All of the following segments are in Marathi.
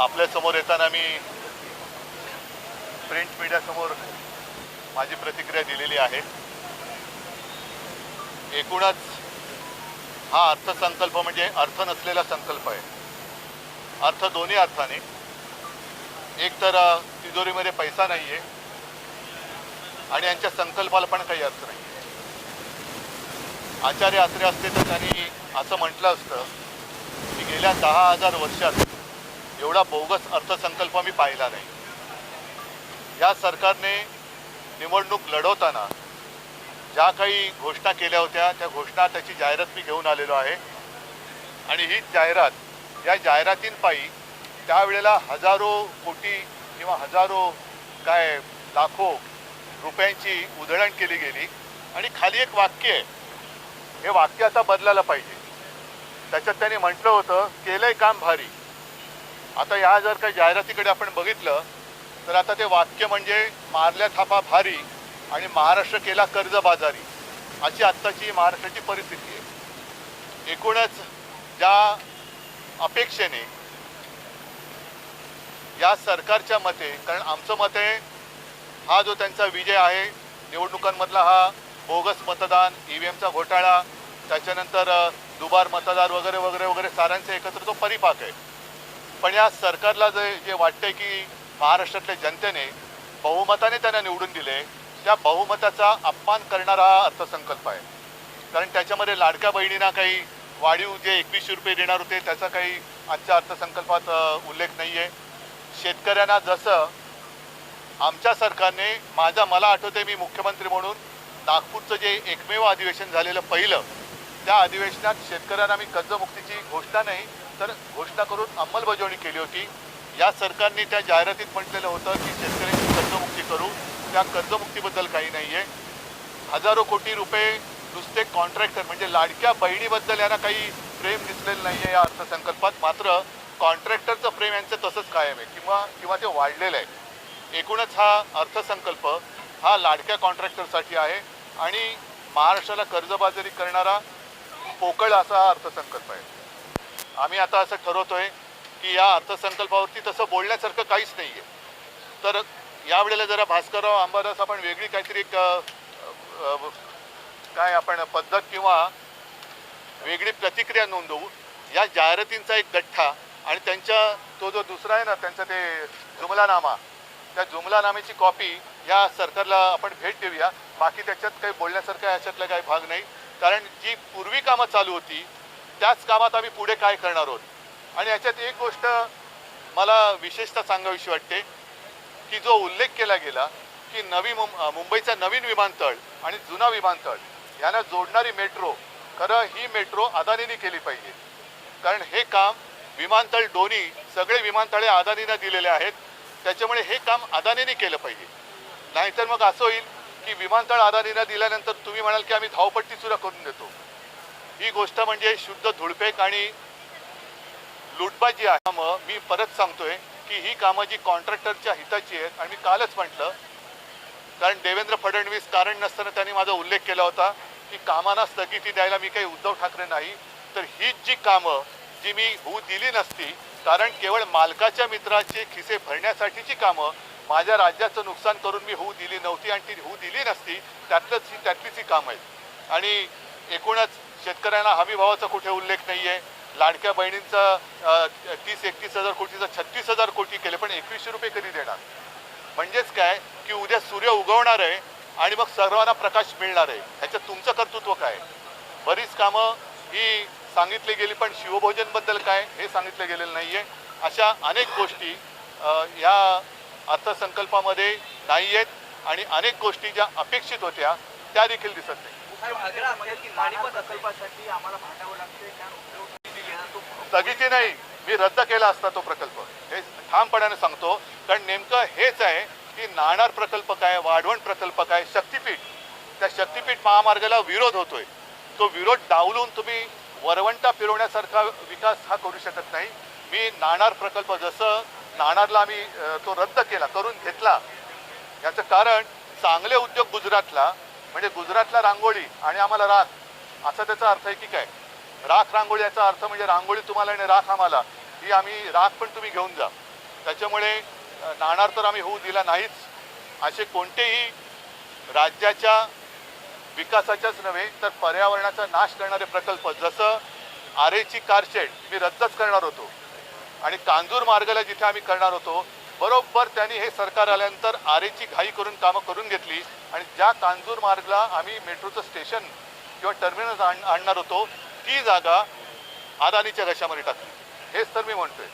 आपल्यासमोर येताना मी प्रिंट मीडियासमोर माझी प्रतिक्रिया दिलेली आहे. एकूणच हा अर्थसंकल्प म्हणजे अर्थ नसलेला संकल्प आहे. अर्थ दोन्ही अर्थाने. एक तर तिजोरीमध्ये पैसा नाही आहे आणि यांच्या संकल्पाला पण काही अर्थ नाही आचार्य आत्रे असते तर त्यांनी असं म्हटलं असतं की गेल्या दहा हजार वर्षात एवढा बोगस अर्थसंकल्प मी पाहिला नाही. या सरकारने निवडणूक लढवताना ज्या काही घोषणा केल्या होत्या त्या घोषणा त्याची जाहिरात मी घेऊन आलेलो आहे. आणि ही जाहिरात या जाहिरातींपायी त्यावेळेला हजारो कोटी किंवा हजारो काय लाखो रुपयांची उधळण केली गेली. आणि खाली एक वाक्य आहे. हे वाक्य आता बदलायला पाहिजे. त्याच्यात त्यांनी म्हटलं होतं केलंय काम भारी. आता या जर काही जाहिरातीकडे आपण बघितलं तर आता ते वाक्य म्हणजे मारल्या थापा भारी आणि महाराष्ट्र केला कर्जबाजारी अशी आत्ताची महाराष्ट्राची परिस्थिती आहे. एकूणच ज्या अपेक्षेने या सरकारच्या मते कारण आमचं मत आहे हा जो त्यांचा विजय आहे निवडणुकांमधला हा बोगस मतदान ई व्ही एमचा घोटाळा त्याच्यानंतर दुबार मतदार वगैरे वगैरे वगैरे साऱ्यांचे एकत्र तो परिपाक आहे. पण या सरकारला जे जे वाटते की महाराष्ट्रातल्या जनतेने बहुमताने त्यांना निवडून दिले त्या बहुमताचा अपमान करणारा हा अर्थसंकल्प आहे. कारण त्याच्यामध्ये लाडक्या बहिणींना काही वाढीव जे एकवीसशे रुपये देणार होते त्याचा काही आजच्या अर्थसंकल्पात उल्लेख नाही आहे शेतकऱ्यांना जसं आमच्या सरकारने माझा मला आठवते मी मुख्यमंत्री म्हणून नागपूरचं जे एकमेव अधिवेशन झालेलं पहिलं त्या अधिवेशनात शेतकऱ्यांना मी कर्जमुक्तीची घोषणा नाही तर घोषणा करून अंमलबजावणी केली होती. या सरकारने त्या जाहिरातीत म्हटलेलं होतं की शेतकऱ्यांची कर्जमुक्ती करू. त्या कर्जमुक्तीबद्दल काही नाही आहे हजारो कोटी रुपये नुसते कॉन्ट्रॅक्टर म्हणजे लाडक्या बहिणीबद्दल यांना काही प्रेम दिसलेलं नाही आहे या अर्थसंकल्पात. मात्र कॉन्ट्रॅक्टरचं प्रेम यांचं तसंच कायम आहे किंवा किंवा ते वाढलेलं आहे. एकूणच हा अर्थसंकल्प हा लाडक्या कॉन्ट्रॅक्टरसाठी आहे आणि महाराष्ट्राला कर्जबाजारी करणारा पोकळ असा हा अर्थसंकल्प आहे. आम्ही आता असं ठरवतोय की या अर्थसंकल्पावरती तसं बोलण्यासारखं काहीच नाही आहे तर यावेळेला जरा भास्करराव अंबादास आपण वेगळी काहीतरी एक काय आपण पद्धत किंवा वेगळी प्रतिक्रिया नोंदवू. या जाहिरातींचा एक गठ्ठा आणि त्यांच्या तो जो दुसरा आहे ना त्यांचा ते जुमलानामा त्या जुमलानाम्याची कॉपी या सरकारला आपण भेट देऊया. बाकी त्याच्यात काही बोलण्यासारखं याच्यातला काही भाग नाही. कारण जी पूर्वी कामं चालू होती त्याच कामात आम्ही पुढे काय करणार आहोत? आणि याच्यात एक गोष्ट मला विशेषतः सांगावीशी वाटते की जो उल्लेख केला गेला की नवी मुंबईचा नवीन विमानतळ आणि जुना विमानतळ यांना जोडणारी मेट्रो खरं ही मेट्रो अदानीने केली पाहिजे. कारण हे काम विमानतळ दोन्ही सगळे विमानतळे अदानीनं दिलेले आहेत. त्याच्यामुळे हे काम अदानीने केलं पाहिजे. नाहीतर मग असं होईल की विमानतळ अदानीनं दिल्यानंतर तुम्ही म्हणाल की आम्ही धावपट्टी सुद्धा करून देतो. ही गोष्ट म्हणजे शुद्ध धुळपेक आणि लुटबाजी आहे. कामं मी परत सांगतोय की ही कामं जी कॉन्ट्रॅक्टरच्या हिताची आहेत आणि मी कालच म्हटलं कारण देवेंद्र फडणवीस कारण नसताना त्यांनी माझा उल्लेख केला होता की कामांना स्थगिती द्यायला मी काही उद्धव ठाकरे नाही तर हीच जी कामं जी मी होऊ दिली नसती कारण केवळ मालकाच्या मित्राचे खिसे भरण्यासाठीची कामं माझ्या राज्याचं नुकसान करून मी होऊ दिली नव्हती आणि ती होऊ दिली नसती त्यातलंच ही त्यातलीच ही कामं आहेत. आणि एकूणच शेतकऱ्यांना हमीभावाचा कुठे उल्लेख नाही आहे लाडक्या बहिणींचा तीस एकतीस हजार कोटीचा छत्तीस हजार कोटी केले पण एकवीसशे रुपये कधी देणार? म्हणजेच काय? की उद्या सूर्य उगवणार आहे आणि मग सर्वांना प्रकाश मिळणार आहे. ह्याच्यात तुमचं कर्तृत्व काय? बरीच कामं ही सांगितली गेली पण शिवभोजनबद्दल काय हे सांगितलं गेलेलं नाही आहे अशा अनेक गोष्टी ह्या अर्थसंकल्पामध्ये नाही आहेत आणि अनेक गोष्टी ज्या अपेक्षित होत्या त्या देखील दिसत नाही स्थगिती नाही मी रद्द केला असता तो प्रकल्प. हे ठामपणाने सांगतो कारण नेमकं हेच आहे की नाणार प्रकल्प काय वाढवण प्रकल्प काय शक्तीपीठ. त्या शक्तीपीठ महामार्गाला विरोध होतोय. तो विरोध डावलून तुम्ही वरवंटा फिरवण्यासारखा विकास हा करू शकत नाही. मी नाणार प्रकल्प जसं नाणारला आम्ही तो रद्द केला करून घेतला. याचं कारण चांगले उद्योग गुजरातला म्हणजे गुजरातला रांगोळी आणि आम्हाला राख असा त्याचा अर्थ आहे. की काय राख रांगोळी याचा अर्थ म्हणजे रांगोळी तुम्हाला आणि राख आम्हाला ही आम्ही राख पण तुम्ही घेऊन जा. त्याच्यामुळे नाणार तर आम्ही होऊ दिला नाहीच. असे कोणतेही राज्याच्या विकासाच्याच नव्हे तर पर्यावरणाचा नाश करणारे प्रकल्प जसं आरेची कारशेड मी रद्दच करणार होतो आणि कांजूर मार्गाला जिथे आम्ही करणार होतो बरोबर त्यांनी हे सरकार आल्यानंतर आरेची घाई करून कामं करून घेतली आणि ज्या कांजूर मार्गला आम्ही मेट्रोचं स्टेशन किंवा टर्मिनल आण आणणार होतो ती जागा अदानीच्या घशामध्ये टाकली. हेच तर मी म्हणतोय.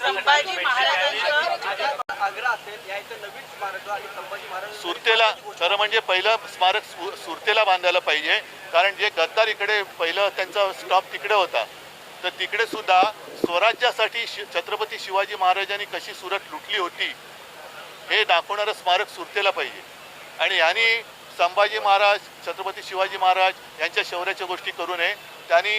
संभाजी महाराजांचं आग्रा असेल यायचं नवीन स्मारक आणि संभाजी महाराज सुरतेला खरं म्हणजे पहिलं स्मारक सु- सुरतेला बांधायला पाहिजे कारण जे गद्दार इकडे पहिलं त्यांचा स्टॉप तिकडे होता. तर तिकडे सुद्धा स्वराज्यासाठी शि छत्रपती शिवाजी महाराजांनी कशी सुरत लुटली होती हे दाखवणारं स्मारक सुरतेला पाहिजे. आणि यांनी संभाजी महाराज छत्रपती शिवाजी महाराज यांच्या शौर्याच्या गोष्टी करू नये. त्यांनी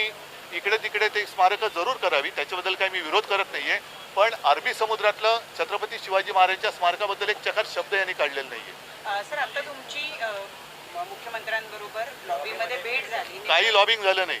इकडे तिकडे ते स्मारकं जरूर करावी त्याच्याबद्दल काही मी विरोध करत नाही आहे पण अरबी समुद्रातलं छत्रपती शिवाजी महाराजांच्या स्मारकाबद्दल एक चकार शब्द यांनी काढलेला नाही आहे सर आता तुमची मुख्यमंत्र्यांबरोबर लॉबीमध्ये भेट झाली. काही लॉबिंग झालं नाही.